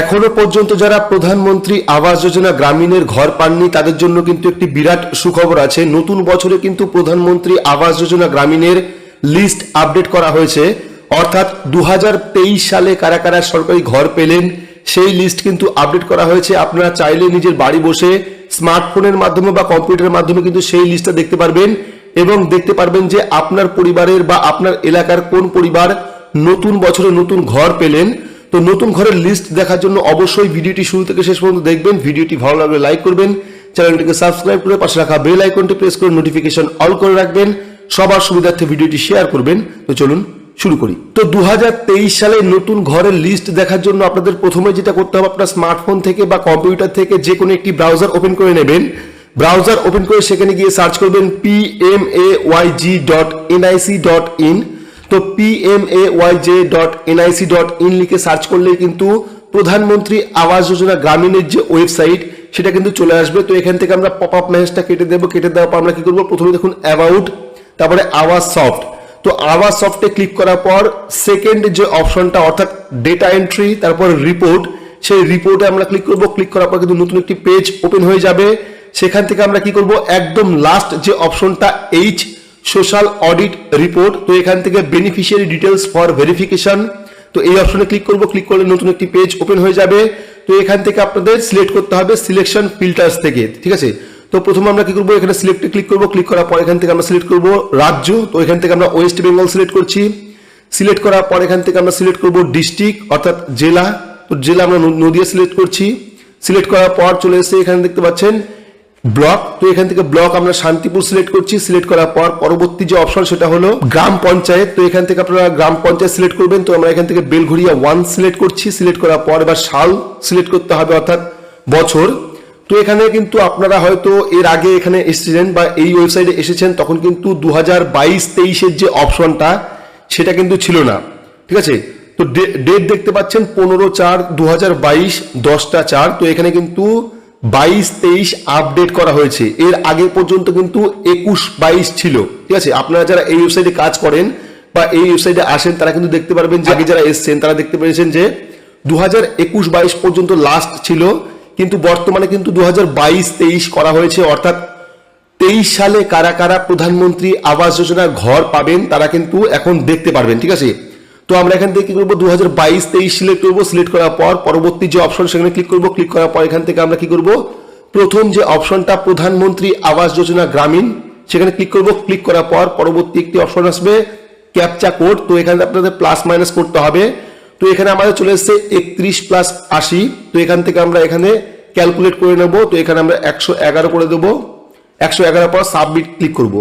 এখনও পর্যন্ত যারা প্রধানমন্ত্রী আবাস যোজনা গ্রামীণের ঘর পাননি, তাদের জন্য কিন্তু একটি বিরাট সুখবর আছে। নতুন বছরে কিন্তু প্রধানমন্ত্রী আবাস যোজনা গ্রামীণের লিস্ট আপডেট করা হয়েছে। অর্থাৎ দুহাজার তেইশ সালে কারা কারা সরকারি ঘর পেলেন, সেই লিস্ট কিন্তু আপডেট করা হয়েছে। আপনারা চাইলে নিজের বাড়ি বসে স্মার্টফোনের মাধ্যমে বা কম্পিউটারের মাধ্যমে কিন্তু সেই লিস্টটা দেখতে পারবেন এবং দেখতে পারবেন যে আপনার পরিবারের বা আপনার এলাকার কোন পরিবার নতুন বছরে নতুন ঘর পেলেন। তো নতুন ঘরের লিস্ট দেখার জন্য অবশ্যই ভিডিওটি শুরু থেকে শেষ পর্যন্ত দেখবেন। ভিডিওটি ভালো লাগলে লাইক করবেন। চ্যানেলটিকে সাবস্ক্রাইব করে পাশে রাখা বেল আইকনটি প্রেস করে নোটিফিকেশন অল করে রাখবেন। সবার সুবিধার্থে ভিডিওটি শেয়ার করবেন। তো চলুন শুরু করি। তো দু হাজার তেইশ সালে নতুন ঘরের লিস্ট দেখার জন্য আপনাদের প্রথমে যেটা করতে হবে, আপনার স্মার্টফোন থেকে বা কম্পিউটার থেকে যে কোনো একটি ব্রাউজার ওপেন করে নেবেন। ব্রাউজার ওপেন করে সেখানে গিয়ে সার্চ করবেন P M A Y G dot NIC dot in তো P M A Y J dot NIC dot in লিখে সার্চ করলেই কিন্তু প্রধানমন্ত্রী আবাস যোজনা গ্রামীণের যে ওয়েবসাইট সেটা কিন্তু চলে আসবে। তো এখান থেকে আমরা পপ আপ মেসেজটা কেটে দেবো। কেটে দেওয়ার পর আমরা কি করব? প্রথমে দেখুন অ্যাবাউট তারপরে আওয়াজ সফট তো আওয়াজ সফটে ক্লিক করার পর সেকেন্ড যে অপশনটা অর্থাৎ ডেটা এন্ট্রি তারপর রিপোর্ট সেই রিপোর্টে আমরা ক্লিক করব। ক্লিক করার পর কিন্তু নতুন একটি পেজ ওপেন হয়ে যাবে। সেখান থেকে আমরা কি করব? একদম লাস্ট যে অপশনটা এইচ সোশ্যাল অডিট রিপোর্ট। তো এখান থেকে বেনিফিশিয়ারি ডিটেলস ফর ভেরিফিকেশন তো এই অপশনে ক্লিক করব। ক্লিক করলে নতুন একটি পেজ ওপেন হয়ে যাবে। তো এখান থেকে আপনাদের সিলেক্ট করতে হবে সিলেকশন ফিল্টার্স থেকে, ঠিক আছে? তো প্রথমে আমরা কি করব? এখানে সিলেক্টে ক্লিক করব। ক্লিক করার পর এখান থেকে আমরা সিলেক্ট করব রাজ্য। তো এখান থেকে আমরা ওয়েস্ট বেঙ্গল সিলেক্ট করছি। সিলেক্ট করার পর এখান থেকে আমরা সিলেক্ট করব ডিস্ট্রিক্ট অর্থাৎ জেলা। তো জেলা আমরা নদিয়া সিলেক্ট করছি। সিলেক্ট করার পর চলে এসে এখানে দেখতে পাচ্ছেন ব্লক, তো এখান থেকে ব্লক আমরা শান্তিপুর সিলেক্ট করছি। সিলেক্ট করার পর পরবর্তী যে অপশন সেটা হলো গ্রাম পঞ্চায়েত। তো এখান থেকে আপনারা গ্রাম পঞ্চায়েত সিলেক্ট করবেন। তো আমরা এখান থেকে বেলঘড়িয়া ওয়ান সিলেক্ট করছি। সিলেক্ট করার পর এবার সাল সিলেক্ট করতে হবে অর্থাৎ বছর। তো এখানে কিন্তু আপনারা হয়তো এর আগে এখানে এসেছিলেন বা এই ওয়েবসাইটে এসেছেন, তখন কিন্তু দু হাজার বাইশ তেইশের যে অপশনটা, সেটা কিন্তু ছিল না। ঠিক আছে? তো ডেট দেখতে পাচ্ছেন পনেরো চার দু হাজার বাইশ, দশটা চার। তো এখানে কিন্তু বাইশ তেইশ আপডেট করা হয়েছে। এর আগে পর্যন্ত কিন্তু একুশ বাইশ ছিল। ঠিক আছে? আপনারা যারা এই ওয়েবসাইটে কাজ করেন বা এই ওয়েবসাইটে আসেন তারা কিন্তু দেখতে পারবেন যে আগে যারা এসছেন তারা দেখতে পেয়েছেন যে দু হাজার একুশ বাইশ পর্যন্ত লাস্ট ছিল কিন্তু বর্তমানে কিন্তু দু হাজার বাইশ তেইশ করা হয়েছে। অর্থাৎ তেইশ সালে কারা কারা প্রধানমন্ত্রী আবাস যোজনার ঘর পাবেন তারা কিন্তু এখন দেখতে পারবেন। ঠিক আছে? তো আমরা এখান থেকে কি করব? দু হাজার বাইশ, তেইশ সিলেক্ট করব সিলেক্ট করার পর পরবর্তী যে অপশন সেখানে ক্লিক করব ক্লিক করার পর এখান থেকে আমরা কি করব? প্রথম যে অপশনটা প্রধানমন্ত্রী আবাস যোজনা গ্রামীণ, সেখানে ক্লিক করব। ক্লিক করার পর পরবর্তী একটি অপশন আসবে ক্যাপচা কোড তো এখানে আপনাদের প্লাস মাইনাস করতে হবে। তো এখানে আমাদের চলে এসেছে একত্রিশ প্লাস আশি। তো এখান থেকে আমরা এখানে ক্যালকুলেট করে নেব। তো এখানে আমরা একশো এগারো করে দেবো। একশো এগারো পর সাবমিট ক্লিক করব।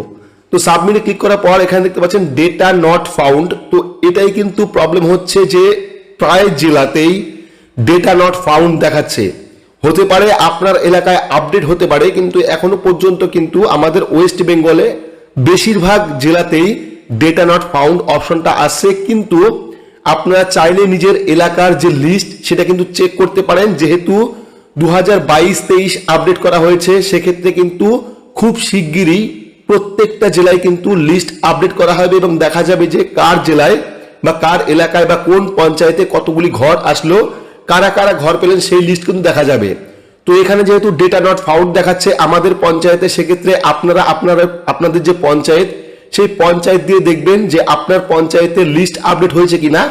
তো সাবমিটে ক্লিক করার পর এখানে দেখতে পাচ্ছেন ডেটা নট ফাউন্ড তো এটাই কিন্তু প্রবলেম হচ্ছে যে প্রায় জেলাতেই ডেটা নট ফাউন্ড দেখাচ্ছে। হতে পারে আপনার এলাকায় আপডেট হতে পারে, কিন্তু এখনও পর্যন্ত কিন্তু আমাদের ওয়েস্ট বেঙ্গলে বেশিরভাগ জেলাতেই ডেটা নট ফাউন্ড অপশনটা আসছে কিন্তু আপনারা চাইলে নিজের এলাকার যে লিস্ট সেটা কিন্তু চেক করতে পারেন। যেহেতু দু হাজার বাইশ তেইশ আপডেট করা হয়েছে, সেক্ষেত্রে কিন্তু খুব শিগগিরই প্রত্যেকটা জেলায় কিন্তু লিস্ট আপডেট করা হবে এবং দেখা যাবে যে কার জেলায় বা কার এলাকায় বা কোন পঞ্চায়েতে কতগুলি ঘর আসলো, কারা কারা ঘর পেলেন সেই লিস্ট কিন্তু দেখা যাবে। তো এখানে যেহেতু ডেটা নট ফাউন্ড দেখাচ্ছে, আমাদের পঞ্চায়েতে সেক্ষেত্রে আপনারা আপনারা, আপনাদের যে পঞ্চায়েত, সেই পঞ্চায়েত দিয়ে দেখবেন যে আপনার পঞ্চায়েতের লিস্ট আপডেট হয়েছে কিনা,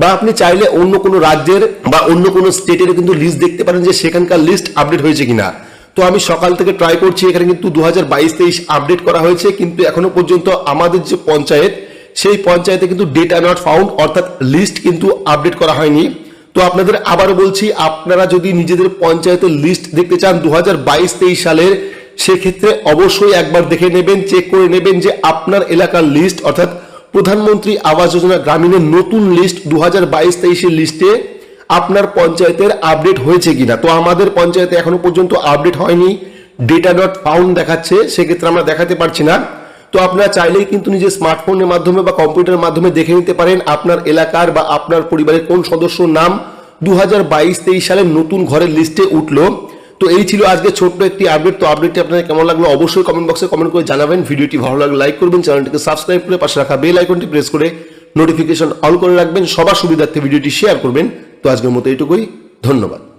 বা আপনি চাইলে অন্য কোনো রাজ্যের বা অন্য কোনো স্টেটের কিন্তু লিস্ট দেখতে পারেন যে সেখানকার লিস্ট আপডেট হয়েছে কিনা। তো আমি সকাল থেকে ট্রাই করছি, এখানে কিন্তু দু হাজার বাইশ তেইশ আপডেট করা হয়েছে, কিন্তু এখনও পর্যন্ত আমাদের যে পঞ্চায়েত, সেই পঞ্চায়েতে কিন্তু ডেটা নট ফাউন্ড অর্থাৎ লিস্ট কিন্তু আপডেট করা হয়নি। তো আপনাদের আবারও বলছি, আপনারা যদি নিজেদের পঞ্চায়েতের লিস্ট দেখতে চান দু হাজার বাইশ তেইশ সালের, সেক্ষেত্রে অবশ্যই একবার দেখে নেবেন চেক করে নেবেন যে আপনার এলাকার লিস্ট অর্থাৎ প্রধানমন্ত্রী আবাস যোজনা গ্রামীণের নতুন লিস্ট দু হাজার বাইশ তেইশের লিস্টে আপনার পঞ্চায়েতের আপডেট হয়েছে কিনা? তো আমাদের পঞ্চায়েতে এখনও পর্যন্ত আপডেট হয়নি। ডেটা ডট ফাউন্ড দেখাচ্ছে, সেক্ষেত্রে আমরা দেখাতে পারছি না। তো আপনারা চাইলেই কিন্তু নিজের স্মার্টফোনের মাধ্যমে বা কম্পিউটারের মাধ্যমে দেখে নিতে পারেন আপনার এলাকার বা আপনার পরিবারের কোন সদস্যর নাম দু হাজার বাইশ তেইশ সালের নতুন ঘরের লিস্টে উঠল। তো এই ছিল আজকে ছোট্ট একটি আপডেট তো আপডেটটি আপনাদের কেমন লাগল অবশ্যই কমেন্ট বক্সে কমেন্ট করে জানাবেন। ভিডিওটি ভালো লাগলে লাইক করবেন, চ্যানেলটিকে সাবস্ক্রাইব করে পাশে রাখা বেল আইকনটি প্রেস করে নোটিফিকেশন অল করে রাখবেন। সবার সুবিধার্থে ভিডিওটি শেয়ার করবেন। তো আজকের মতো এইটুকুই। ধন্যবাদ।